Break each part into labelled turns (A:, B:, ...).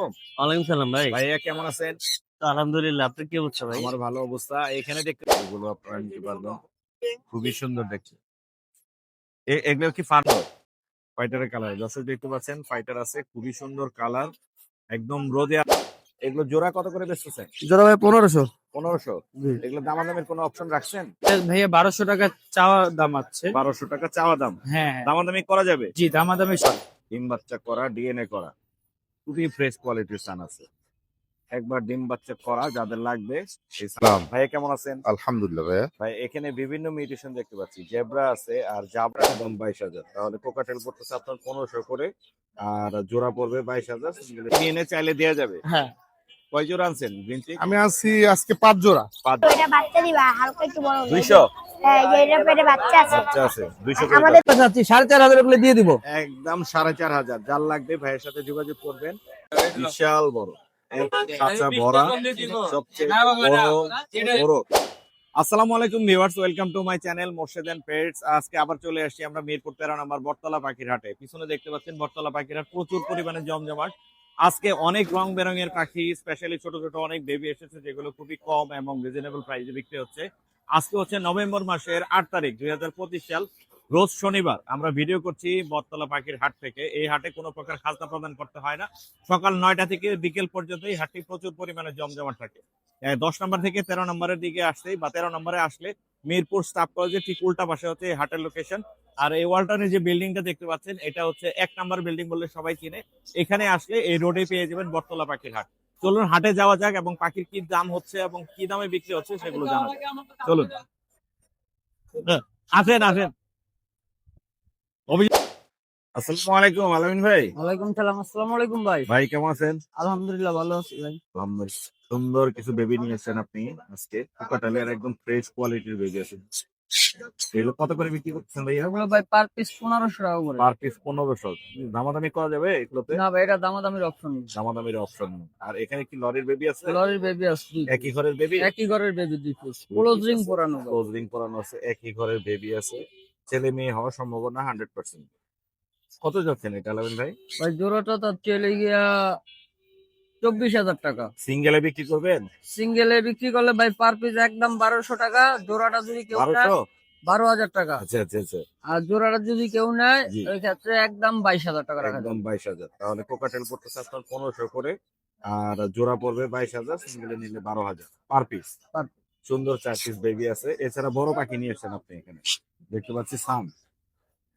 A: ওয়ালাইকুম সালাম ভাই।
B: ভাইয়া কেমন আছেন?
A: আলহামদুলিল্লাহ আপনি কি বলছো ভাই?
B: আমার ভালো অবস্থা। এখানে দেখতে এগুলো আপনারা নিতে পারবেন। খুবই সুন্দর দেখতে। এগুলো কি ফাইটারের কালার দর্শক দেখতে পাচ্ছেন ফাইটার আছে খুবই সুন্দর কালার একদম রোদে এগুলো জোড়া কত করে বেচতেছেন?
C: জোড়া ভাই পনেরোশো।
B: পনেরোশো? এগুলো দামাদামের কোনো অপশন রাখছেন?
C: ভাইয়া বারোশো টাকা চাওয়া দাম আছে।
B: বারোশো টাকা চাওয়া দাম?
C: হ্যাঁ হ্যাঁ।
B: দামাদামি করা যাবে?
C: জি দামাদামি সব।
B: ডিম বাচ্চা করা ডিএনএ করা। খুবই ফ্রেশ কোয়ালিটির সান আছে। একবার ডিম বাচ্চা করা যাদের লাগবে ভাই সালাম। ভাইয়া কেমন আছেন?
D: আলহামদুলিল্লাহ ভাইয়া।
B: ভাই এখানে বিভিন্ন মিউটেশন দেখতে পাচ্ছি। জেব্রা আছে আর জাবরা দাম বাইশ হাজার তাহলে কোকাটেল পড়তেছে আপনার পনেরোশো করে আর জোড়া পড়বে বাইশ হাজার। এনে চাইলে দেওয়া যাবে।
C: হ্যাঁ।
B: কয় জোড়া আনছেন গ্রিনটি
D: আমি আছি আজকে পাঁচ জোড়া।
B: পাঁচ।
E: এটা বাচ্চা দিবা হালকা একটু বড় হবে।
B: দুইশো?
E: হ্যাঁ
C: দিব।
B: একদম সাড়ে চার হাজার। যার লাগবে ভাইয়ের সাথে যোগাযোগ করবেন। বিশাল বড়। কাঁচা ভরা সবচেয়ে বড় বড়। আসসালামু আলাইকুম viewers welcome to my channel Morshed and pets. আজকে আবার চলে আসছি আমরা মিরপুর তেরো নম্বর বটতলা পাখির হাটে পিছনে দেখতে পাচ্ছেন বটতলা পাখির হাট প্রচুর পরিমাণে জমজমাট। আজকে অনেক রং বেরঙের পাখি স্পেশালি ছোট ছোট অনেক বেবি এসেছে যেগুলো খুবই কম এবং রিজনেবল প্রাইসে বিক্রি হচ্ছে। আজকে হচ্ছে নভেম্বর মাসের আট তারিখ, দুই হাজার পঁচিশ সাল, রোজ শনিবার আমরা ভিডিও করছি বটতলা পাখির হাট থেকে। এই হাটে কোনো প্রকার খাজনা প্রদান করতে হয় না। সকাল নয়টা থেকে বিকেল পর্যন্ত এই হাটটি প্রচুর পরিমাণে জমজমাট থাকে। দশ নম্বর থেকে তেরো নম্বরের দিকে আসলেই বা তেরো নম্বরে আসলে মিরপুর স্টাফ কলেজের ঠিক উল্টা পাশে হচ্ছে এই হাটের লোকেশন আর এই ওয়ালটনে যে বিল্ডিংটা দেখতে পাচ্ছেন এটা হচ্ছে এক নাম্বার বিল্ডিং বললে সবাই চিনে। এখানে আসলে এই রোডে পেয়ে যাবেন বটতলা পাখির হাট। চলুন হাটে যাওয়া যাক এবং পাখির কি দাম হচ্ছে এবং কি দামে বিক্রি হচ্ছে সেগুলো জানা চলুন। হ্যাঁ, আসেন আসেন। আসসালামু আলাইকুম আলামিন ভাই।
C: ওয়ালাইকুম সালাম আসসালামু আলাইকুম ভাই।
B: ভাই কেমন আছেন?
C: আলহামদুলিল্লাহ ভালো আছি ভাই।
B: আলহামদুলিল্লাহ। সুন্দর কিছু বেবি নিয়েছেন আপনি আজকে। কোকাটালের একদম ফ্রেশ কোয়ালিটির বেবি আছে। এগুলো কত করে বিক্রি করছেন ভাইয়া?
C: এগুলো ভাই পার পিস পনেরোশো টাকা করে।
B: পার পিস পনেরোশো। দামাদামি করা যাবে এগুলোতে?
C: না ভাই এটা দামাদামির অপশন
B: দামাদামির অপশন আর এখানে কি লরির বেবি আছে?
C: লরির বেবি আছে
B: একই ঘরের বেবি
C: একই ঘরের বেবি দুই পিস ক্লোজ রিং পরানো ভাই।
B: ক্লোজ রিং পরানো আছে একই ঘরের বেবি আছে। ছেলে মেয়ে হওয়ার সম্ভাবনা হান্ড্রেড পার্সেন্ট কত যাচ্ছেন এটা আলামিন ভাই?
C: ভাই জোড়াটা তার চলে গিয়া চব্বিশ হাজার টাকা।
B: সিঙ্গেলে বিক্রি করবেন?
C: সিঙ্গেলে বিক্রি করলে ভাই পার পিস একদম বারোশো টাকা জোড়াটা যদি কেউ বারো হাজার টাকা।
B: আচ্ছা আচ্ছা আচ্ছা।
C: আর জোড়াটা যদি কেউ নেয় ওই ক্ষেত্রে একদম বাইশ হাজার টাকা রাখা
B: একদম বাইশ হাজার। তাহলে কোকাটেল পড়তেছে আপনার পনেরোশো করে আর জোড়া পড়বে বাইশ হাজার সিঙ্গেলে নিলে বারো হাজার পার পিস সুন্দর চার পিস বেবি আছে। এছাড়া বড় পাখি নিয়ে এসেছেন আপনি এখানে। দেখতে পাচ্ছি সান।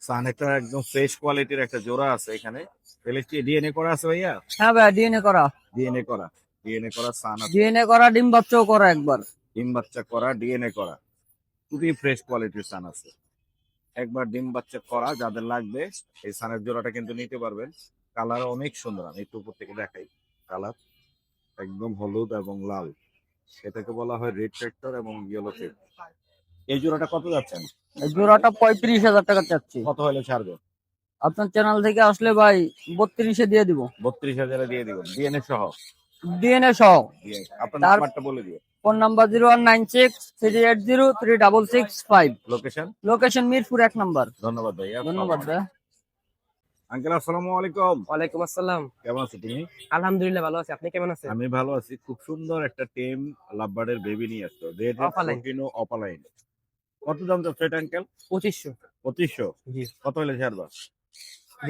B: সান একটা একদম ফ্রেশ কোয়ালিটির একটা জোড়া আছে এখানে। তাহলে কি ডিএনএ করা আছে ভাইয়া?
C: হ্যাঁ ভাই ডিএনএ করা।
B: ডিএনএ করা। ডিএনএ করা সান
C: ডিএনএ করা ডিম বাচ্চাও করা একবার।
B: ডিম বাচ্চা করা ডিএনএ করা। খুবই ফ্রেশ কোয়ালিটির সান আছে। একবার ডিম বাচ্চা করা যাদের লাগবে এই সানের জোড়াটা কিন্তু নিতে পারবেন। কালার অনেক সুন্দর আমি একটু উপর থেকে দেখাই। কালার একদম হলুদ এবং লাল। এটাকে বলা হয় রেড ট্রেক্টর এবং ইয়েলো টেপ এই জোড়াটা কত যাচ্ছেন?
C: জোড়াটা পঁয়ত্রিশ হাজার টাকা চাচ্ছি।
B: কত হলে ছাড়বে?
C: আপনার চ্যানেল থেকে আসলে ভাই বত্রিশে দিয়ে দিব।
B: বত্রিশ হাজারে দিয়ে দিবেন ডিএনএ সহ?
C: ডিএনএ সহ।
B: আপনার নাম্বারটা বলে দিও।
C: Phone number zero one nine six three eight zero three double six five.
B: Location
C: location Mirpur এক নাম্বার।
B: ধন্যবাদ ভাইয়া
C: ধন্যবাদ ভাই
B: আঙ্কেল আসসালামু আলাইকুম।
F: ওয়ালাইকুম আসসালাম।
B: কেমন আছো তুমি
F: আলহামদুলিল্লাহ ভালো আছি। আপনি কেমন আছেন?
B: আমি ভালো আছি। খুব সুন্দর একটা টেম লাভবার্ডের বেবি নিয়ে আসতো রেড অপালাইন কত দাম তো ফ্রেট আঙ্কেল
F: পঁচিশশো।
B: পঁচিশশো?
F: জি।
B: কত হলে
F: দুই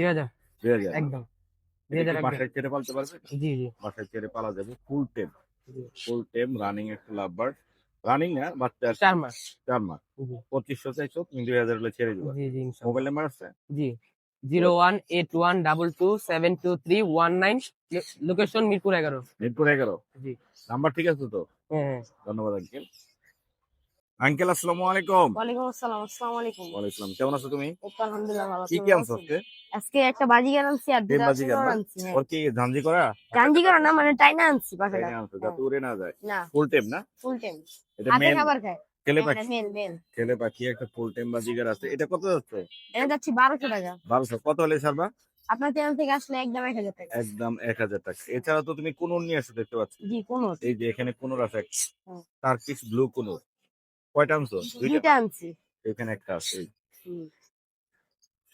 F: হাজার।
B: দুই হাজার।
F: দুই
B: এটা
F: হাজার একদম।
B: বাসায় ছেড়ে পালতে পারবে?
F: জি জি।
B: বাসায় ছেড়ে পালা যাবে ফুল টেম ফুল টেম রানিং একটা লাভবার্ড রানিং না বাচ্চা
F: চার মাস।
B: চার মাস। পঁচিশশো চাইছো তুমি দুই হাজার হলে ছেড়ে দিবা।
F: জি জি
B: মোবাইল নাম্বার আছে?
F: জি। Zero one eight one double two seven two three one nine location Mirpur এগারো।
B: মিরপুর এগারো?
F: জি।
B: নাম্বার ঠিক আছে তো?
F: হ্যাঁ হ্যাঁ।
B: ধন্যবাদ আঙ্কেল আঙ্কেল আসসালামু আলাইকুম।
E: ওয়ালাইকুম আসসালাম আসসালামু আলাইকুম।
B: ওয়ালাইকুম কেমন আছো তুমি?
E: আলহামদুলিল্লাহ ভালো
B: কি কি আনছো আজকে?
E: আজকে একটা বাজিগার আনছি আর দুটা? আনছি হ্যাঁ।
B: ওর কি ঝাঞ্জি করা?
E: করা না মানে টাইনা আনছি পাখাটা
B: তাই না আনছো, যাতে উড়ে না যায়।
E: না।
B: ফুল টেম না?
E: ফুল টাইম
B: এটা মেন
E: খাবার খায়।
B: ছেলে পাখি। একটা ফুল টাইম বাজিগার আছে। এটা কত যাচ্ছে?
E: এটা যাচ্ছি বারোশো টাকা।
B: কত হলে ছাড়বা?
E: আপনার চ্যানেল থেকে আসলে একদম এক হাজার টাকা।
B: একদম এক হাজার টাকা। এছাড়া তো তুমি নিয়ে আসো দেখতে পাচ্ছি।
E: জি কোন
B: এই যে এখানে আছে।
E: হুম।
B: টার্কিশ ব্লু কুনুর। কয়টা আনছো দুইটা
E: আনছি
B: এখানে একটা আছে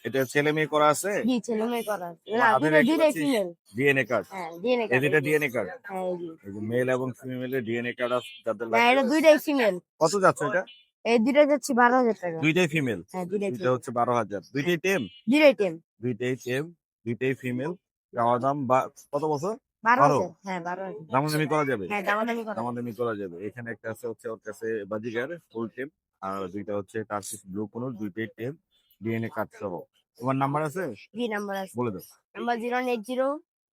B: এটা ছেলে মেয়ে করা আছে?
E: জি ছেলে মেয়ে করা আছে।
B: ডিএনএ কার্ড
E: হ্যাঁ ডিএনএ
B: এই দুইটা ডিএনএ কার্ড
E: হ্যাঁ
B: মেল এবং ফিমেলের ডিএনএ কার্ড আছে যাদের
E: না এটা দুইটাই ফিমেল
B: কত যাচ্ছে এটা?
E: এই দুইটা যাচ্ছে বারো হাজার টাকা।
B: দুইটাই ফিমেল
E: হ্যাঁ দুইটাই
B: দুইটা হচ্ছে বারো হাজার। দুইটাই টেম?
E: দুইটাই টেম।
B: দুইটাই টেম দুইটাই ফিমেল চাওয়া দাম বা কত বছর?
E: হ্যাঁ বারো হাজার।
B: দামাদামি করা যাবে?
E: হ্যাঁ দামাদামি করা
B: যাবে। এখানে একটা আছে হচ্ছে ওর কাছে বাজিগার ফুল টেম আর দুইটা হচ্ছে টার্সিস ব্লু কোনো দুইটাই টেম ডিএনএ কার্ড সহ। তোমার নাম্বার আছে?
E: জি নাম্বার আছে।
B: বলে দাও।
E: Number zero eight zero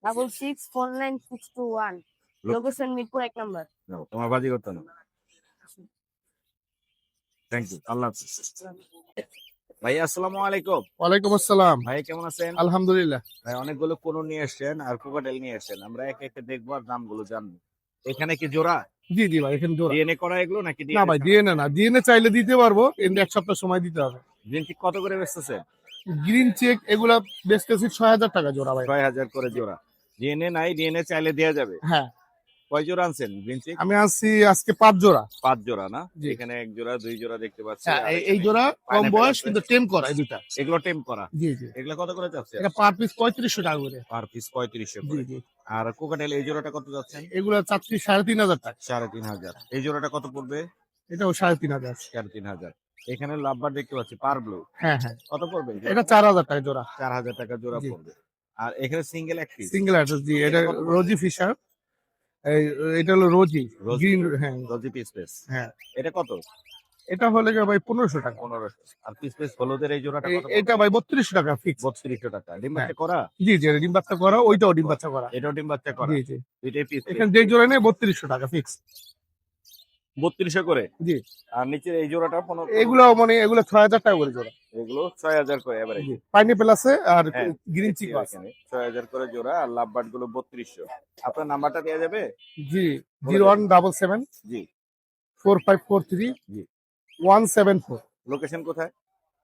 E: double six four nine six two one location Mirpur এক নাম্বার
B: তোমার বাজি করতে না থ্যাংক ইউ আল্লাহ হাফিজ। ভাই আসসালামু আলাইকুম।
D: ওয়ালাইকুম আসসালাম।
B: ভাই কেমন আছেন?
D: আলহামদুলিল্লাহ।
B: ভাই অনেকগুলো কোন নিয়ে এসেছেন আর কোকাটেল নিয়ে এসেছেন আমরা এক একটা দেখব আর দামগুলো জানব। এখানে কি জোড়া?
D: জি জি ভাই এখানে জোড়া।
B: ডিএনএ করা এগুলো নাকি
D: না ভাই ডিএনএ না। ডিএনএ চাইলে দিতে পারব কিন্তু এক সপ্তাহ সময় দিতে হবে।
B: ডিএনএ ঠিক কত করে বেচতেছেন?
D: গ্রিন চেক এগুলা বেচতেছি ছয় হাজার টাকা জোড়া ভাই।
B: ছয় হাজার করে জোড়া। ডিএনএ নাই ডিএনএ চাইলে দেওয়া যাবে।
D: হ্যাঁ।
B: কয় জোড়া আনছেন গ্রিনচিক
D: আমি আসছি আজকে পাঁচ জোড়া।
B: পাঁচ জোড়া না। এখানে এক জোড়া দুই জোড়া দেখতে পাচ্ছি।
D: হ্যাঁ এই- জোড়া কম বয়স কিন্তু টেম করা এই দুটা
B: এগুলো টেম করা?
D: জি জি।
B: এগুলো কত করে যাচ্ছে?
D: এটা পার পিস পঁয়ত্রিশশো টাকা করে।
B: পার পিস পঁয়ত্রিশশো
D: জি জি।
B: আর কোকাটেল এই জোড়াটা কত যাচ্ছেন
D: এগুলা চাচ্ছি সাড়ে তিন হাজার টাকা।
B: সাড়ে তিন হাজার। এই জোড়াটা কত পড়বে?
D: এটাও সাড়ে তিন হাজার।
B: সাড়ে তিন হাজার। এখানে লাভবার দেখতে পাচ্ছি পার ব্লু
D: হ্যাঁ হ্যাঁ।
B: কত পড়বে?
D: এটা চার হাজার টাকা জোড়া।
B: চার হাজার টাকা জোড়া পড়বে। আর এখানে সিঙ্গেল এক পিস
D: সিঙ্গেল অ্যাড্রেস জি। এটা
B: করে?
D: রোজি ফিশার এটা হলো রোজি
B: রোজি।
D: গ্রিন হ্যাঁ।
B: রোজি পিস পিস
D: হ্যাঁ।
B: এটা কত?
D: এটা হলে গিয়ে ভাই পনেরোশো টাকা।
B: পনেরোশো। আর পিস পিস হলুদের এই জোড়াটা
D: এটা ভাই বত্রিশশো টাকা ফিক্স
B: বত্রিশশো টাকা। ডিম
D: হ্যাঁ।
B: বাচ্চা করা?
D: জি জি ডিম বাচ্চা করা ওইটাও ডিম বাচ্চা করা।
B: এটাও ডিম বাচ্চা করা।
D: জি জি। এখানে যে জোড়া নেই বত্রিশশো টাকা ফিক্স
B: বত্রিশশো করে?
D: জি।
B: আর নিচে এই জোড়াটা পনেরো
D: এগুলো মানে এগুলো ছয় হাজার টাকা করে জোড়া।
B: এগুলো ছয় হাজার করে এবারে
D: পাইনাপেল আছে আর
B: হ্যাঁ,
D: গ্রিন চিক আছে।
B: ছয় হাজার করে জোড়া আর লাভ বার্ডগুলো বত্রিশশো। আপনার নাম্বারটা দেওয়া যাবে?
D: জি জিরো ওয়ান ডাবল সেভেন
B: জি।
D: ফোর ফাইভ ফোর থ্রি
B: জি।
D: One seven four.
B: লোকেশন কোথায়?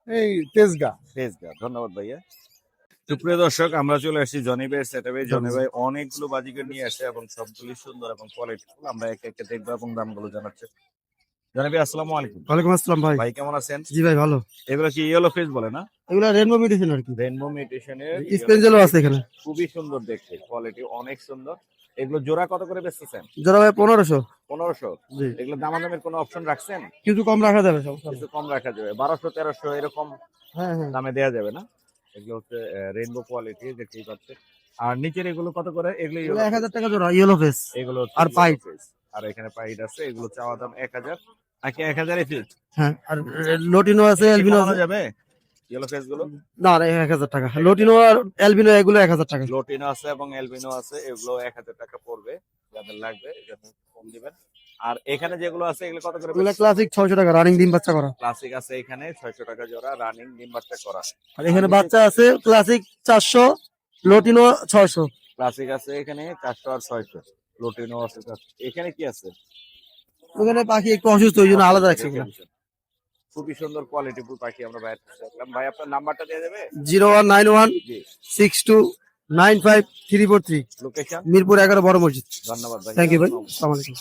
D: এই তেজগা।
B: ফেসগা ধন্যবাদ ভাইয়া। সুপ্রিয় দর্শক আমরা চলে আসছি জনি ভাইয়ের সেটআপে জনি ভাই অনেকগুলো বাজিকে নিয়ে আসে এবং সবগুলি সুন্দর এবং আমরা এক একটা দেখব এবং দামগুলো জানাচ্ছে। জনি ভাই আসসালামু আলাইকুম।
G: ওয়ালাইকুম আসসালাম ভাই।
B: ভাই কেমন আছেন?
G: জি ভাই ভালো।
B: এগুলো কি ইয়েলো ফেস বলে না?
G: এগুলো রেনবো মেডিসিন আর কি।
B: রেনবো মিউটেশনের
G: স্পেঞ্জেলও আছে এখানে।
B: খুবই সুন্দর দেখতে কোয়ালিটি অনেক সুন্দর। এগুলো জোড়া কত করে বেচতেছেন?
G: জোড়া ভাই পনেরোশো।
B: পনেরোশো? এগুলো দামাদামের কোনো অপশন রাখছেন?
G: কিছু কম রাখা যাবে
B: কিছু কম রাখা যাবে। বারোশো তেরোশো এরকম
G: হ্যাঁ হ্যাঁ।
B: দামে দেওয়া যাবে না? এগুলো হচ্ছে রেনবো কোয়ালিটি দেখতেই পাচ্ছে আর নিচের এগুলো কত করে? এগুলো
G: এক হাজার টাকা জোড়া ইয়েলো ফেস
B: এগুলো
G: আর পাইট।
B: আর এখানে পাইট আছে এগুলো চাওয়া দাম এক হাজার। নাকি এক হাজারই ফিট
G: হ্যাঁ আর লোটিনো আছে এলবিনো আছে।
B: যাবে? ইয়েলো ফেসগুলো?
G: না না এক হাজার টাকা। লোটিনো আর এলবিনো এগুলো এক হাজার টাকা।
B: লোটিনো আছে এবং এলবিনো আছে এগুলো এক হাজার টাকা পড়বে। যাদের লাগবে কম দিবেন। আর এখানে যেগুলো আছে এগুলো কত করে
G: এগুলো ক্লাসিক ছয়শো টাকা রানিং ডিম বাচ্চা করা।
B: ক্লাসিক আছে এখানে ছয়শো টাকা জোড়া রানিং ডিম বাচ্চা করা।
G: আর এখানে বাচ্চা আছে ক্লাসিক চারশো লোটিনো ছয়শো।
B: ক্লাসিক আছে এখানে চারশো আর ছয়শো। লোটিনো আছে এখানে কি আছে?
G: ওখানে পাখি একটু অসুস্থ ওই জন্য আলাদা রাখছি
B: খুবই সুন্দর কোয়ালিটি পাখি আমরা বাইরে দেখলাম। ভাই আপনার নাম্বারটা দিয়ে দেবে?
G: জিরো ওয়ান নাইন ওয়ান
B: জি।
G: Six two nine five three four three
B: location
G: Mirpur এগারো বড় মসজিদ।
B: ধন্যবাদ ভাই।
G: থ্যাংক ইউ ভাই আসসালামু আলাইকুম।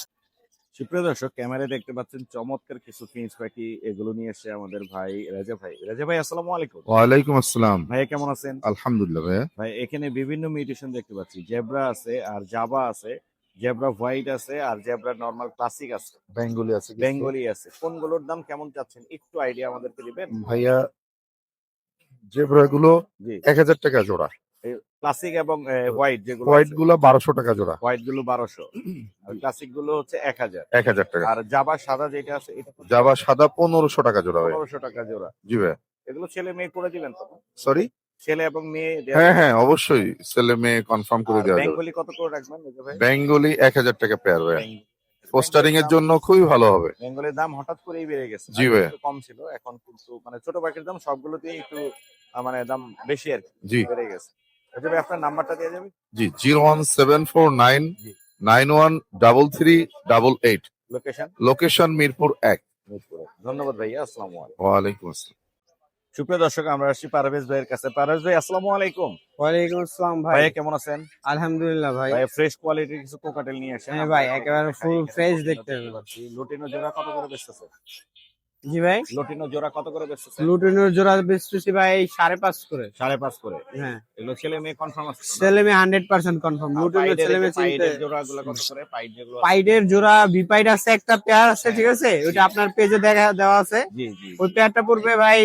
B: সুপ্রিয় দর্শক ক্যামেরায় দেখতে পাচ্ছেন চমৎকার কিছু ফিন্স পাখি। এগুলো নিয়ে এসে আমাদের ভাই রাজা ভাই। রাজা ভাই আসসালামু আলাইকুম।
D: ওয়ালাইকুম আসসালাম।
B: ভাইয়া কেমন আছেন?
D: আলহামদুলিল্লাহ ভাইয়া।
B: ভাই এখানে বিভিন্ন মিউটেশন দেখতে পাচ্ছি। জেব্রা আছে আর জাবা আছে। জেব্রা হোয়াইট আছে আর জেব্রা নরমাল ক্লাসিক আছে।
D: বেঙ্গলি আছে
B: বেঙ্গলি আছে। কোনগুলোর দাম কেমন চাচ্ছেন? একটু আইডিয়া আমাদেরকে দিবেন?
D: ভাইয়া জেব্রা গুলো এক হাজার টাকা জোড়া।
B: ক্লাসিক এবং হোয়াইট যেগুলো
D: হোয়াইটগুলো বারোশো টাকা জোড়া।
B: হোয়াইটগুলো বারোশো ক্লাসিক গুলো হচ্ছে এক হাজার।
D: এক হাজার টাকা।
B: আর জাবা সাদা যেটা আছে এটা
D: জাবা সাদা পনেরোশো টাকা জোড়া
B: পনেরোশো টাকা জোড়া।
D: জি ভাইয়া।
B: এগুলো ছেলে মেয়ে করে দিবেন তো?
D: সরি
B: ছেলে এবং মেয়ে
D: হ্যাঁ হ্যাঁ অবশ্যই। ছেলে মেয়ে কনফার্ম করে দেওয়া যাবে।
B: বেঙ্গলি কত করে রাখবেন ভাই?
D: বেঙ্গলি এক হাজার টাকা পেয়ার
B: বেঙ্গ-
D: পোস্টারিং এর জন্য খুবই ভালো হবে।
B: বেঙ্গলের দাম হঠাৎ করেই বেড়ে গেছে।
D: জি।
B: একটু কম ছিল এখন কিন্তু মানে ছোট পাখির দাম সবগুলোতেই একটু মানে দাম বেশি আর কি।
D: জি।
B: বেড়ে গেছে। রাজা আপনার নাম্বারটা দিয়ে যাবে
D: জি zero one seven four nine nine one double three double eight.
B: Location
D: location Mirpur এক।
B: ধন্যবাদ ভাইয়া আসসালামু আলাইকুম।
D: ওয়ালাইকুম আসসালাম।
B: সুপ্রিয় দর্শক আমরা আসছি পারভেজ ভাইয়ের কাছে। পারভেজ ভাই আসসালামু আলাইকুম।
C: ওয়ালাইকুম আসসালাম ভাই।
B: কেমন আছেন?
C: আলহামদুলিল্লাহ ভাই।
B: ভাই ফ্রেশ কোয়ালিটির কিছু কোকাটেল নিয়ে আসেন
C: হ্যাঁ ভাই, একেবারে full fresh দেখতে হবে।
B: লুটিনো জোড়া কত করে বেচতেছে
C: জি ভাই।
B: লটিনো জোড়া কত করে
C: লুটিনোর জোড়া বেচতেছি ভাই সাড়ে পাঁচ করে।
B: সাড়ে পাঁচ করে?
C: হ্যাঁ।
B: এগুলো ছেলে মেয়ে কনফার্ম আছে
C: ছেলে মেয়ে হান্ড্রেড পার্সেন্ট কনফার্ম
B: পাইডের
C: ছেলে মেয়ে চিনতে
B: পাইডের জোড়াগুলো কত করে? পাইড যেগুলো
C: পাইডের জোড়া বিপাইড আছে একটা পেয়ার আছে ঠিক আছে? ওইটা আপনার পেজে দেখা দেওয়া আছে।
B: জি জি
C: ওই পেয়ারটা পড়বে ভাই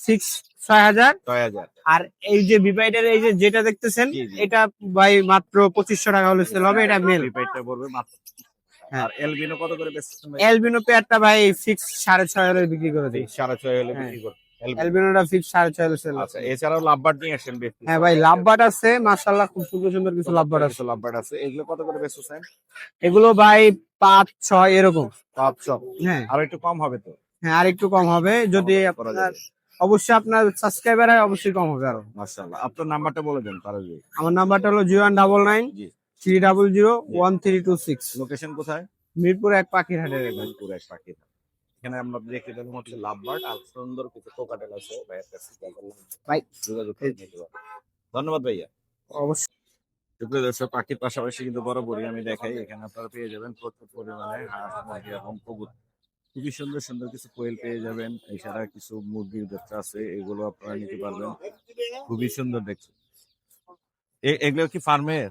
C: সিক্স ছয় হাজার।
B: ছয় হাজার।
C: আর এই যে বিপাইডের এই যে যেটা দেখতেছেন। এটা ভাই মাত্র পঁচিশশো টাকা হলে সেল হবে এটা মেল
B: প্রিপেডটা পড়বে মাত্র
C: হ্যাঁ।
B: আর এলবিনো কত করে বেচতেছেন ভাই?
C: এলবিনো পেয়ারটা ভাই ফিক্স সাড়ে ছয় হলে বিক্রি করে দিই।
B: সাড়ে ছয় হলে
C: হ্যাঁ।
B: বিক্রি Albino।
C: এলবিনোটা ফিক্স সাড়ে ছয় হলে সেল
B: আচ্ছা এছাড়াও লাভবার্ড নিয়ে আসেন বেশি
C: হ্যাঁ ভাই আছে মাশাল্লাহ খুব সুন্দর সুন্দর কিছু আছে
B: লাভবার্ড আছে। এগুলো কত করে বেচতেছেন?
C: এগুলো ভাই পাঁচ ছয় এরকম।
B: পাঁচশো
C: হ্যাঁ।
B: আর একটু কম হবে তো?
C: হ্যাঁ আর একটু কম হবে। যদি
B: করা
C: আপনার অবশ্যই আপনার সাবস্ক্রাইবার হয় অবশ্যই কম হবে আরও।
B: মাশাআল্লাহ। আপনার নাম্বারটা বলে দেন তারা
C: আমার নাম্বারটা হলো zero one double nine. Three double zero one three two six
B: location কোথায়?
C: মিরপুর এক পাখির হাটের এখানে।
B: পুরো এক পাখি এখানে আমরা দেখতে পেলাম হচ্ছে লাভবার্ড আর সুন্দর কিছু কোকাটেল আছে। ভাইয়ের কাছে
C: ভাই।
B: যোগাযোগ। ধন্যবাদ ভাইয়া।
C: অবশ্যই।
B: দর্শক পাখির পাশাপাশি কিন্তু বরাবরই আমি দেখাই। এখানে আপনারা পেয়ে যাবেন প্রচুর পরিমাণে হাঁস মুরগি এবং কবুতর খুবই সুন্দর সুন্দর কিছু কোয়েল পেয়ে যাবেন। এছাড়া কিছু মুরগির বাচ্চা আছে এগুলো আপনারা নিতে পারবেন। খুবই সুন্দর দেখতে। এ- এগুলো কি ফার্মের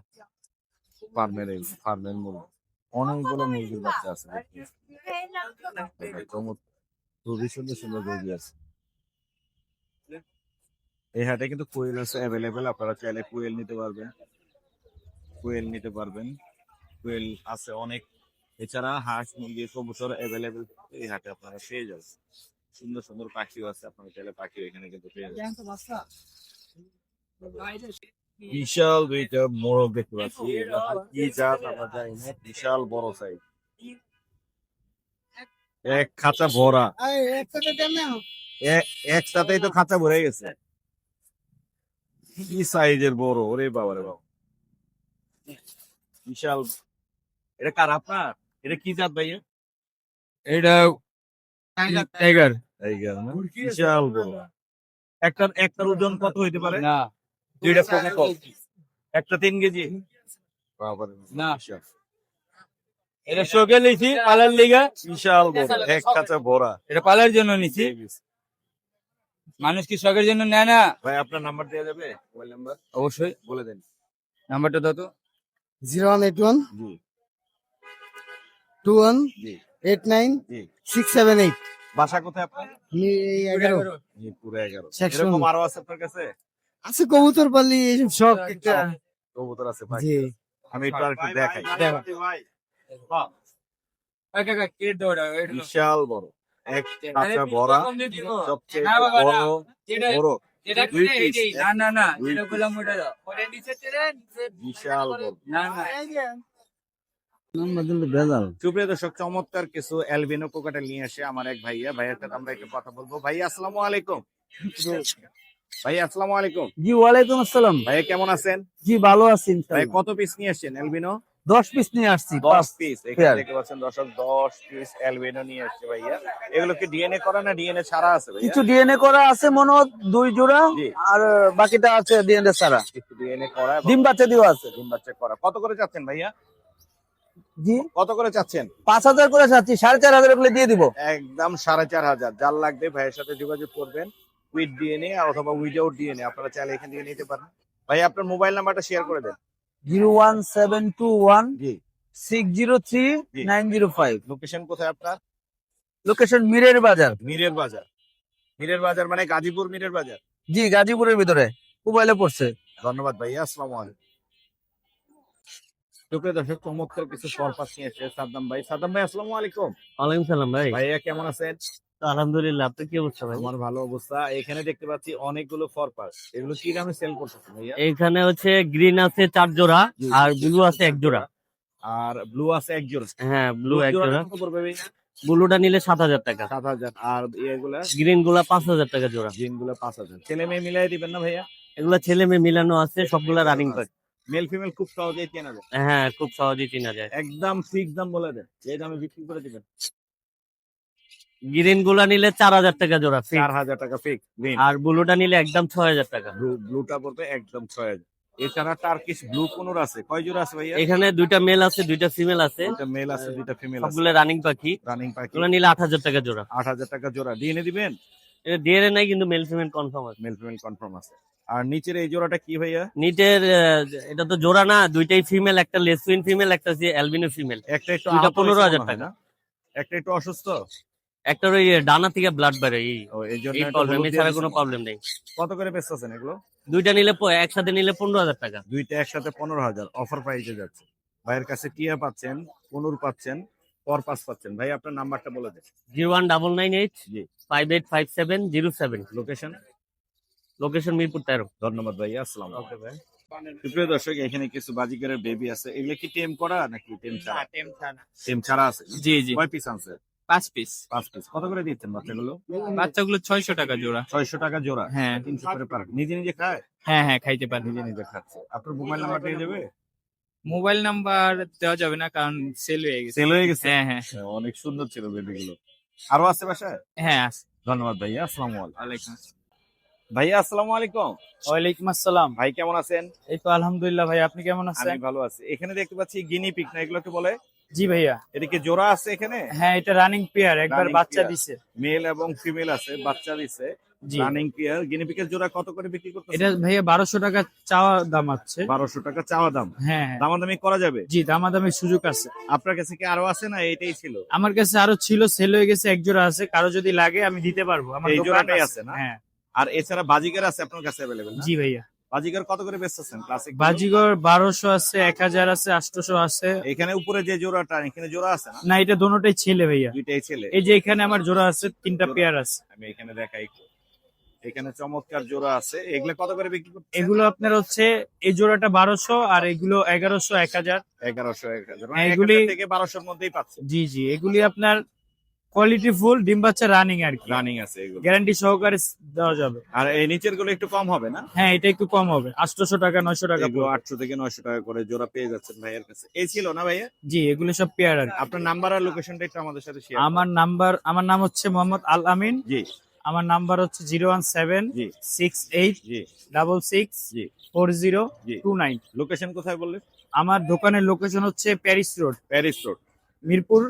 B: ফার্মের ফার্মের মুরগি অনেকগুলো মুরগির বাচ্চা আছে খুবই সুন্দর সুন্দর মুরগি আছে। এই হাটে কিন্তু কোয়েল আছে অ্যাভেলেবেল আপনারা চাইলে কোয়েল নিতে পারবেন। কোয়েল নিতে পারবেন। কোয়েল আছে অনেক। এছাড়া হাঁস মুরগি কবুতর অ্যাভেলেবেল এই হাটে আপনারা পেয়ে যাবেন। সুন্দর সুন্দর পাখিও আছে আপনারা চাইলে পাখিও এখানে কিন্তু পেয়ে যাবেন। বিশাল দুইটা মোরগ দেখতে পাচ্ছি কি জাত আমরা জানি না বিশাল বড় সাইজ এক খাঁচা ভরা। একসাথেই তো খাঁচা ভরে গেছে। কি সাইজের বড় ওরে বাবা রে বাবা। বিশাল। এটা কার আপনার? এটা কি জাত ভাইয়া?
H: এটা টাইগার
B: না? বিশাল বড়। একটার একটার ওজন কত হইতে পারে?
H: না।
B: দুইটা কত একটা তিন কেজি।
H: না। এটা শোকে নিছি পালার লিগা।
B: বিশাল বড় এক খাঁচা ভরা
H: এটা পালার জন্য নিছি। মানুষ কি শখের জন্য নেয় না?
B: ভাই আপনার নাম্বার দেওয়া যাবে? Mobile number?
H: অবশ্যই।
B: বলে দেন।
H: নাম্বারটা দাও তো।
G: Zero one eight one two one eight nine six seven eight.
B: বাসা কোথায় আপনার?
G: এগারো।
B: পুরো এগারো। এরকম আরও আছে আপনার কাছে?
G: আছে কবুতর পালি এইসব শখ একটা
B: কবুতর আছে ভাই।
G: জি।
B: আমি একটু আর একটু দেখাই। বিশাল বড়। এক কাঁচা ভরা সবচেয়ে। বড় বড়।
H: না, না, না,
B: বিশাল
H: না, না।
B: সুপ্রিয় দর্শক চমৎকার কিছু অ্যালবিনো নিয়ে আসে আমার এক ভাইয়া। ভাইয়ের সাথে আমরা একটু কথা বলব। ভাইয়া আসসালামু আলাইকুম। ভাইয়া আসসালামু আলাইকুম।
C: জি ওয়ালাইকুম আসসালাম।
B: ভাইয়া কেমন আছেন?
C: জি ভালো আছি
B: ভাই কত পিস নিয়ে আসছেন অ্যালবিনো
C: দশ পিস নিয়ে আসছি
B: দশ পিস এখানে। দেখতে পাচ্ছেন দর্শক দশ পিস অ্যালবিনো নিয়ে আসছে ভাইয়া। এগুলো কি ডিএনএ করা না ডিএনএ ছাড়া আছে ভাইয়া?
C: কিছু ডিএনএ করা আছে মনে দুই জোড়া আর বাকিটা আছে ডিএনএ ছাড়া।
B: কিছু ডিএনএ করা
C: ডিম বাচ্চা দিও আছে।
B: ডিম বাচ্চা করা। কত করে চাচ্ছেন ভাইয়া?
C: জি।
B: কত করে চাচ্ছেন?
C: পাঁচ হাজার করে চাচ্ছি সাড়ে চার হাজার করে দিয়ে দিব।
B: একদম সাড়ে চার হাজার। যার লাগবে ভাইয়ের সাথে যোগাযোগ করবেন। উইথ ডিএনএ অথবা উইদাউট ডিএনএ আপনারা চাইলে এখান থেকে নিতে পারেন। ভাই আপনার মোবাইল নাম্বারটা শেয়ার করে দেন।
C: Zero one seven two one
B: জি।
C: Six zero three. Nine zero five.
B: Location কোথায় আপনার?
C: লোকেশন মিরের বাজার।
B: মিরের বাজার। মিরের বাজার মানে গাজীপুর মিরের বাজার।
C: জি গাজীপুরের ভিতরে। মোবাইলে পড়ছে।
B: ধন্যবাদ ভাইয়া আসসালামু আলাইকুম। সুপ্রিয় দর্শক চমৎকার কিছু সরপাস নিয়ে এসেছে সাদ্দাম ভাই। সাদ্দাম ভাই আসসালামু আলাইকুম।
A: ওয়ালাইকুম সালাম ভাই।
B: ভাইয়া কেমন আছেন?
A: আলহামদুলিল্লাহ আপনি কি অবস্থা ভাই?
B: আমার ভালো অবস্থা। এখানে দেখতে পাচ্ছি অনেকগুলো ফরপাস এগুলো কি দামে সেল করতেছেন ভাইয়া?
A: এইখানে হচ্ছে গ্রিন আছে চার জোড়া আর ব্লু আছে এক জোড়া।
B: আর ব্লু আছে এক জোড়া।
A: হ্যাঁ ব্লু এক জোড়া।
B: কত পড়বে ভাইয়া?
A: ব্লুটা নিলে সাত হাজার টাকা।
B: সাত হাজার। আর এগুলা
A: গ্রিনগুলা পাঁচ হাজার টাকা জোড়া।
B: জিনগুলো পাঁচ হাজার। ছেলে মেয়ে মিলাই দিবেন না ভাইয়া?
A: এগুলা ছেলে মেয়ে মিলানো আছে সবগুলা রানিং পাক
B: মেল ফিমেল খুব সহজেই কেনা যায়।
A: হ্যাঁ খুব সহজেই চেনা যায়।
B: একদম ফিক্স দাম বলে দেন। যে দামে বিক্রি করে দিবেন।
A: গ্রিনগুলা নিলে চার হাজার টাকা জোড়া
B: চার হাজার টাকা ফিক্স
A: আর ব্লুটা নিলে একদম ছয় হাজার টাকা।
B: ব্লুটা বলতে একদম ছয় হাজার। এছাড়া টার্কিশ ব্লু কোনোর আছে? কয় জোড়া আছে ভাইয়া?
A: এখানে দুইটা মেল আছে দুইটা ফিমেল আছে।
B: দুইটা মেল আছে দুইটা ফিমেল আছে।
A: সবগুলো রানিং পাখি।
B: রানিং পাখি।
A: এগুলো নিলে টাকা জোড়া।
B: আট হাজার টাকা জোড়া। ডিএনএ দিবেন?
A: এটা নাই কিন্তু মেল ফিমেল কনফার্ম আছে।
B: মেল ফিমেল কনফার্ম আছে। আর নিচের এই জোড়াটা কি ভাইয়া?
A: নিটের এটা তো জোড়া না দুইটাই ফিমেল একটা লেসুইন ফিমেল একটা হচ্ছে অ্যালবিনো ফিমেল
B: একটা একটু
A: দুইটা
B: আহত হয়েছে
A: 15,000 টাকা।
B: একটা একটু অসুস্থ?
A: একটার ওই ডানা থেকে ব্লাড বেড়ে এই
B: ও এই জন্য
A: এই
B: একটা
A: প্রবলেম
B: হলুদ দিয়ে
A: এছাড়া। কোনো প্রবলেম নেই।
B: কত করে বেচতেছেন এগুলো?
A: দুইটা নিলে প- একসাথে নিলে পনেরো হাজার টাকা।
B: দুইটা একসাথে পনেরো হাজার অফার প্রাইসে যাচ্ছে। ভাইয়ের কাছে টিয়া পাচ্ছেন পনুর পাচ্ছেন পর পাস পাচ্ছেন। ভাই আপনার নাম্বারটা বলে দেন।
A: Zero one double nine eight
B: জি।
A: Five eight five seven zero seven.
B: Location
A: location Mirpur তেরো।
B: ধন্যবাদ ভাই আসসালাম ওকে ভাই। দর্শক এখানে কিছু বাজিকারের বেবি আছে। এগুলো কি টেম করা নাকি টেম ছাড়া? টেম ছাড়া আছে?
H: জি জি।
B: কয় পিস আছে
H: পাঁচ পিস
B: পাঁচ পিস কত করে দিচ্ছেন বাচ্চাগুলো?
H: বাচ্চাগুলো ছয়শো টাকা জোড়া।
B: ছয়শো টাকা জোড়া?
H: হ্যাঁ।
B: তিনশো করে পার নিজে নিজে খায়?
H: হ্যাঁ হ্যাঁ খাইতে পারি।
B: নিজে নিজে খাচ্ছে। আপনার মোবাইল নাম্বার দিয়ে দেবে?
H: মোবাইল নাম্বার দেওয়া যাবে না কারণ সেল হয়ে গেছে।
B: সেল হয়ে গেছে?
H: হ্যাঁ হ্যাঁ।
B: হ্যাঁ, অনেক সুন্দর ছিল বেবিগুলো আরও আছে বাসায়?
H: হ্যাঁ আছে।
B: ধন্যবাদ ভাইয়া আসসালামু আলাইকুম। ভাইয়া আসসালামু আলাইকুম।
H: ওয়ালাইকুম আসসালাম।
B: ভাই কেমন আছেন?
H: এই তো আলহামদুলিল্লাহ ভাই আপনি কেমন
B: আমি
H: আছেন?
B: ভালো আছি। এখানে দেখতে পাচ্ছি গিনি পিক না এগুলোকে বলে?
H: জি ভাইয়া।
B: এদিকে জোড়া আছে এখানে?
H: হ্যাঁ এটা রানিং পেয়ার একবার বাচ্চা দিছে।
B: মেল এবং ফিমেল আছে বাচ্চা দিছে।
H: জি।
B: রানিং পেয়ার গিনি পিকের জোড়া কত করে বিক্রি করতেছে
H: এটা ভাইয়া বারোশো টাকা চাওয়া দাম আছে।
B: বারোশো টাকা চাওয়া দাম।
H: হ্যাঁ হ্যাঁ।
B: দামাদামি করা যাবে?
H: জি দামাদামি সুযোগ আছে।
B: আপনার কাছে কি আরও আছে না এটাই ছিল?
H: আমার কাছে আরও ছিল সেল হয়ে গেছে এক জোড়া আছে। কারও যদি লাগে আমি দিতে পারব। আমার
B: এই জোড়াটাই আছে। না?
H: হ্যাঁ।
B: আর এছাড়া বাজিকার আছে আপনার কাছে অ্যাভেলেবেল
H: জি ভাইয়া।
B: বাজিকার কত করে বেচতেছেন ক্লাসিক
H: বাজিগর বারোশো আছে এক হাজার আছে আটশোশো আছে।
B: এখানে উপরে যে জোড়াটা এখানে জোড়া আছে না?
H: না এটা দোনোটাই ছেলে ভাইয়া।
B: দুইটাই ছেলে।
H: এই যে এখানে আমার জোড়া আছে তিনটা পেয়ার আছে।
B: আমি এখানে দেখাই এখানে চমৎকার জোড়া আছে। এগুলো কত করে বিক্রি করতে
H: এগুলো আপনার হচ্ছে এই জোড়াটা বারোশো আর এগুলো এগারোশো এক হাজার।
B: এগারোশো এক হাজার।
H: হ্যাঁ,
B: এগুলি
H: এগুলি-
B: থেকে বারোশোর মধ্যেই পাচ্ছে
H: জি জি এগুলি আপনার কোয়ালিটি ফুল ডিম বাচ্চা রানিং আর কি।
B: রানিং আছে এগুলো।
H: গ্যারান্টি সহকারে দেওয়া যাবে।
B: আর এই নিচেরগুলো একটু কম হবে না?
H: হ্যাঁ এটা একটু কম হবে। আটশোশো টাকা নয়শো টাকা
B: এগুলো
H: পড়বে।
B: আটশো থেকে নয়শো টাকা করে জোড়া পেয়ে যাচ্ছেন ভাইয়ের কাছে। এই ছিল না ভাইয়া?
H: জি এগুলো সব পেয়ার আর
B: আপনার নাম্বার আর লোকেশনটা একটু আমাদের সাথে শেয়ার
H: আমার নাম্বার আমার নাম হচ্ছে মোহাম্মদ আল আমিন।
B: জি।
H: আমার নাম্বার হচ্ছে zero one seven six eight double six four zero two nine
B: location কোথায় বললেন?
H: আমার দোকানের লোকেশন হচ্ছে Paris road
B: Paris road
H: Mirpur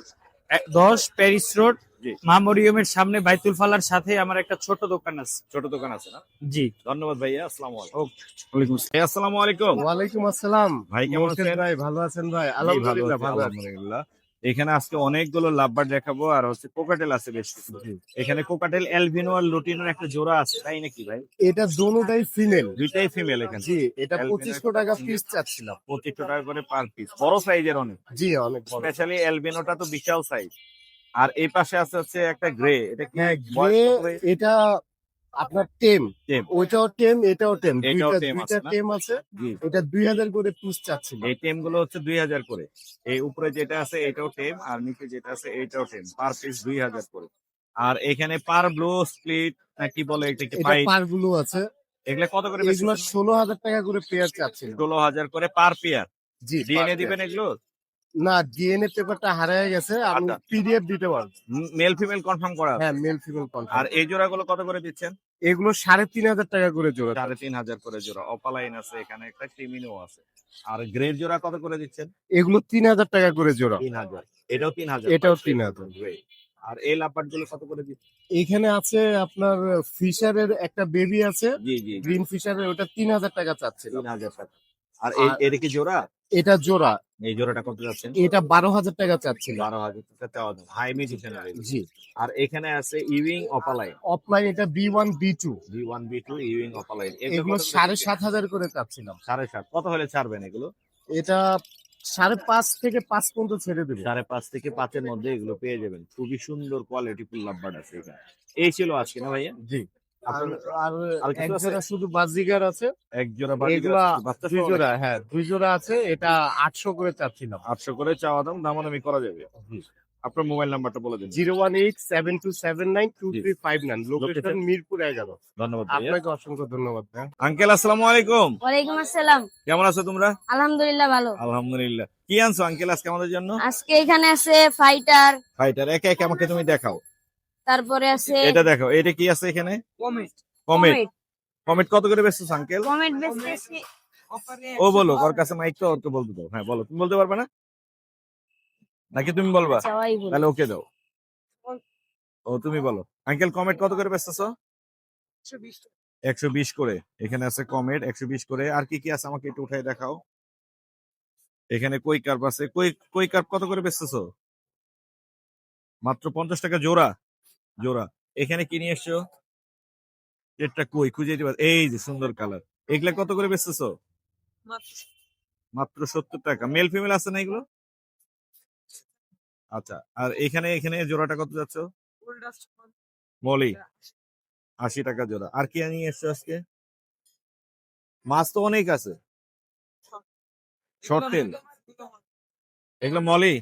H: দশ প্যারিস রোড
B: মামরিয়মের
H: মা মরিয়মের সামনে বাইতুল ফালার সাথে আমার একটা ছোট দোকান আছে।
B: ছোট দোকান আছে না?
H: জি।
B: ধন্যবাদ ভাইয়া আসসালামু আলাইকুম। ওয়ালাইকুম আসসালাম। আসসালামু আলাইকুম।
D: ওয়ালাইকুম আসসালাম।
B: ভাই কেমন আছেন?
D: ভাই ভালো আছেন ভাই? আলহামদুলিল্লাহ ভালো আছি।
B: আলহামদুলিল্লাহ। এখানে আজকে অনেকগুলো লাভবার দেখাবো আর হচ্ছে কোকাটেল আছে বেশ কিছু। এখানে কোকাটেল এলভিনো আর লুটিনোর একটা জোড়া আছে তাই নাকি ভাই?
D: এটা দোনোটাই ফিমেল
B: দুইটাই ফিমেল এখানে।
D: জি এটা পঁচিশশো টাকা পিস চাচ্ছিলাম।
B: পঁচিশশো টাকা করে পার পিস বড় সাইজের অনেক।
D: জি অনেক বড়।
B: স্পেশালি এলবিনোটা তো বিশাল সাইজ আর এই পাশে আছে হচ্ছে একটা গ্রে এটা কি
D: হ্যাঁ গ্রে এটা আপনার টেম। ওইটাও টেম এটাও টেম। দুইটা? টেম আছে এটা দুই হাজার করে পিস চাচ্ছিলাম
B: এই টেমগুলো হচ্ছে দুই হাজার করে। এই উপরে যেটা আছে এটাও টেম আর নিচে যেটা আছে এটাও টেম। পার পিস দুই হাজার করে। আর এখানে পার ব্লু স্প্লিট কি বলে এটা কি পাই
D: পারগুলো আছে।
B: এগুলা কত করে
D: এগুলো ষোলো হাজার টাকা করে পেয়ার চাচ্ছিলাম
B: ষোলো হাজার করে পার পেয়ার
D: জি
B: ডিএনএ দিবেন এগুলো?
D: না ডিএনএ পেপারটা হারিয়ে গেছে আমি
B: আচ্ছা।
D: পিডিএফ দিতে পারব।
B: মেল ফিমেল কনফার্ম করা
D: হ্যাঁ মেল ফিমেল
B: আর
D: কনফার্ম
B: এই জোড়াগুলো কত করে দিচ্ছেন?
D: এগুলো সাড়ে তিন হাজার টাকা করে জোড়া।
B: সাড়ে তিন হাজার করে জোড়া। অপালাইন আছে এখানে একটা ক্রিমিনো আছে। আর গ্রেড জোড়া কত করে দিচ্ছেন?
D: এগুলো তিন হাজার টাকা করে জোড়া।
B: তিন হাজার। এটাও তিন হাজার।
D: এটাও 3000
B: Great. আর এই লাপাটগুলো কত করে দিচ্ছেন?
D: এখানে আছে আপনার ফিশারের একটা বেবি আছে।
B: জি জি
D: গ্রিন ফিশারের ওটা তিন হাজার টাকা চাচ্ছিল
B: তিন হাজার টাকা। আর এই
D: আর-
B: এদিকে জোড়া?
D: এটা জোড়া।
B: এই জোড়াটা কত যাচ্ছেন?
D: এটা বারো হাজার টাকা চাচ্ছিল
B: বারো হাজার টাকা দাম হাই মিউজিশিয়ান
D: জি।
B: আর এখানে আছে ইউইং অপালাইন
D: অফলাইন এটা B one B two
B: B one B two Ewing অপালাইন
D: এগুলো সাড়ে সাত হাজার করে চাচ্ছিলাম।
B: সাড়ে সাত। কত হলে ছাড়বেন এগুলো?
D: এটা সাড়ে পাঁচ থেকে পাঁচ পর্যন্ত ছেড়ে দেবে।
B: সাড়ে পাঁচ থেকে পাঁচের মধ্যে এগুলো পেয়ে যাবেন। খুবই সুন্দর কোয়ালিটি ফুল লাভবার্ড আছে এখানে। এই ছিল আজকে না ভাইয়া?
D: জি। আর
B: আপনার
D: আর
B: আর
D: এক জোড়া শুধু বাজিগার আছে।
B: এক জোড়া
D: এগুলা দুই জোড়া হ্যাঁ দুই জোড়া আছে এটা আটশো করে চাচ্ছিলাম।
B: আটশো করে চাওয়া দাম দামাদামি করা যাবে। আপনার মোবাইল নাম্বারটা বলে দিন।
D: Zero one eight seven two seven nine two three five nine location
B: Location?
D: Mirpur এগারো।
B: ধন্যবাদ
D: আপনাকে অসংখ্য ধন্যবাদ
B: আঙ্কেল আসসালামু আলাইকুম।
E: ওয়ালাইকুম আসসালাম।
B: কেমন আছো তোমরা?
E: আলহামদুলিল্লাহ ভালো।
B: আলহামদুলিল্লাহ। কি আনছো আঙ্কেল আজকে আমাদের জন্য?
E: আজকে এখানে আছে ফাইটার
B: ফাইটার একে একে আমাকে তুমি দেখাও।
E: তারপরে আছে
B: এটা দেখো এটা কি আছে এখানে? কমেট কমেট কত করে বেচছো আঙ্কেল
E: কমেট বেচতেছি।
B: ও বলো ওর কাছে মাইক তো ওর তো বলতে দাও। হ্যাঁ বলো তুমি বলতে পারবে না? নাকি তুমি বলবা? তাহলে ওকে দাও। ও তুমি বলো। আঙ্কেল কমেন্ট কত করে বেচতেছো? একশো বিশ করে। এখানে আছে কমেট একশো বিশ করে। আর কি কি আছে আমাকে একটু উঠাই দেখাও? এখানে কই কার্প আছে? কই কই কার্প কত করে বেচতেছো? মাত্র পঞ্চাশ টাকা জোড়া। জোড়া। এখানে কি নিয়ে এসছো? এটা কই? খুঁজে দিবা। এই যে সুন্দর কালার। এগুলা কত করে বেচতেছো? মাত্র সত্তর টাকা। মেল ফিমেল আছে না এগুলো? আচ্ছা আর এখানে এখানে জোড়াটা কত যাচ্ছ? মলি। আশি টাকা জোড়া। আর কি নিয়ে এসছো আজকে? মাছ তো অনেক আছে। শর্ট এগুলো মলি?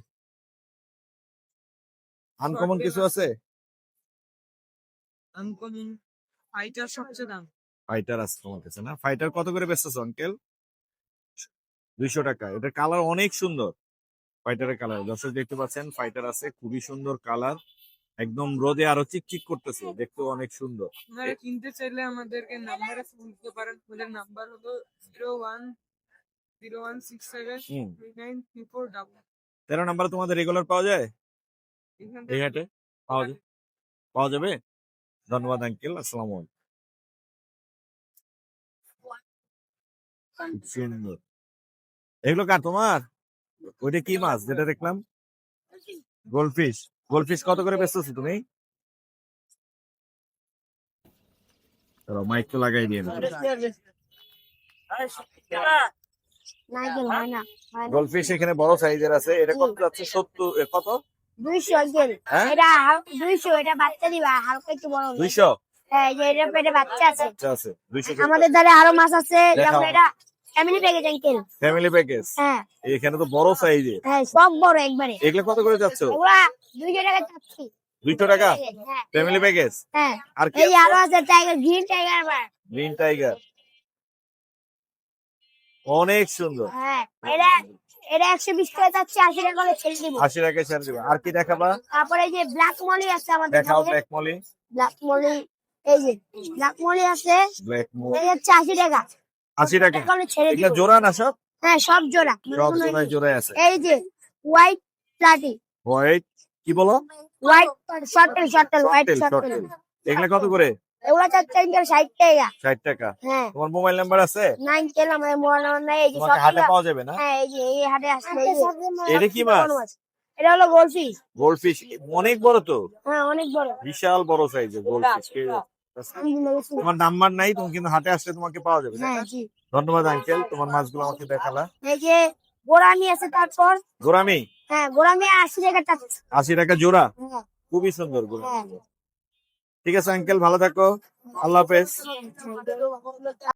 B: আনকমন কিছু আছে?
C: আনকমন ফাইটার সবচেয়ে দাম।
B: ফাইটার আছে তোমার কাছে না? ফাইটার কত করে বেচতেছো আঙ্কেল? দুইশো টাকা। এটার কালার অনেক সুন্দর। ফাইটারের কালার। দর্শক দেখতে পাচ্ছেন ফাইটার আছে খুবই সুন্দর কালার। একদম রোদে আরও চিকচিক করতেছে দেখতে অনেক সুন্দর।
C: আপনারা কিনতে চাইলে আমাদেরকে নাম্বারে ফোন দিতে পারেন। আমাদের নাম্বার হলো zero one zero one six seven three nine three four double.
B: তেরো নাম্বার তোমাদের রেগুলার পাওয়া যায়? এই হাটে? পাওয়া যাবে পাওয়া যাবে? ধন্যবাদ আঙ্কেল। আসসালামু সুন্দর। এগুলো কার তোমার? ওইটা কি মাছ যেটা দেখলাম? গোল্ডফিশ। গোল্ডফিশ কত করে বেচতেছো তুমি? মাইক তো লাগাই দিয়ে গোল্ডফিশ এখানে বড় সাইজের আছে। এটা কত যাচ্ছে? সত্তর কত?
E: দুইশো এটা দুইশো এটা বাচ্চা দিবা হালকা একটু বড়
B: দুইশো?
E: হ্যাঁ এটা পেটে বাচ্চা আছে।
B: আছে দুইশো
E: আমাদের দ্বারা আরও মাছ আছে যেমন এটা family package uncle
B: family package
E: হ্যাঁ।
B: এখানে তো বড় সাইজের
E: হ্যাঁ সব বড় একবারে।
B: এগুলো কত করে যাচ্ছ?
E: ওগুলা দুইশো টাকা
B: ফ্যামিলি প্যাকেজ
E: হ্যাঁ।
B: আর কি?
E: এই আরও আছে টাইগার গ্রিন টাইগার আবার
B: গ্রিন টাইগার অনেক সুন্দর।
E: হ্যাঁ এটা এটা টাকা করে ছেড়ে দিব।
B: আশি টাকা ছেড়ে দিবে। আর কি দেখাবা?
E: তারপরে এই যে ব্ল্যাক মলি আছে আমাদের
B: দেখাও ব্ল্যাক মলি
E: ব্ল্যাক মলি এই যে ব্ল্যাক মলি আছে
B: ব্ল্যাক
E: হচ্ছে টাকা।
B: জোড়া না সব?
E: হ্যাঁ সব জোড়া।
B: আছে।
E: এই যে হোয়াইট প্লাটি
B: হোয়াইট কি বলো?
E: হোয়াইট শর্টেল শর্টেল হোয়াইট
B: শর্টেল এগুলা কত করে?
E: এগুলো চাচ্ছে ষাট টাকা।
B: ষাট টাকা?
E: হ্যাঁ।
B: তোমার মোবাইল নাম্বার আছে?
E: নাইন তেল আমাদের মোবাইল নাম্বার নাই এই যে
B: হাটে পাওয়া যাবে না?
E: হ্যাঁ এই যে এই হাটে আসলে
B: এটা কি মাছ?
E: এটা হলো গোলফিশ।
B: গোল্ডফিশ অনেক বড় তো।
E: হ্যাঁ অনেক বড়।
B: বিশাল বড় সাইজের
E: আলহামদুলিল্লাহ।
B: তোমার নাম্বার নাই তুমি কিন্তু হাটে আসলে তোমাকে পাওয়া যাবে
E: হ্যাঁ
B: ধন্যবাদ আঙ্কেল। তোমার মাছগুলো আমাকে দেখালা।
E: এই যে গোরামি আছে তারপর?
B: গোরামি
E: হ্যাঁ গোরামি আশি টাকা
B: আশি টাকা জোড়া?
E: হ্যাঁ।
B: খুবই সুন্দর গোরা
E: হ্যাঁ।
B: ঠিক আছে আঙ্কেল ভালো থাকো। আল্লাহ হাফেজ।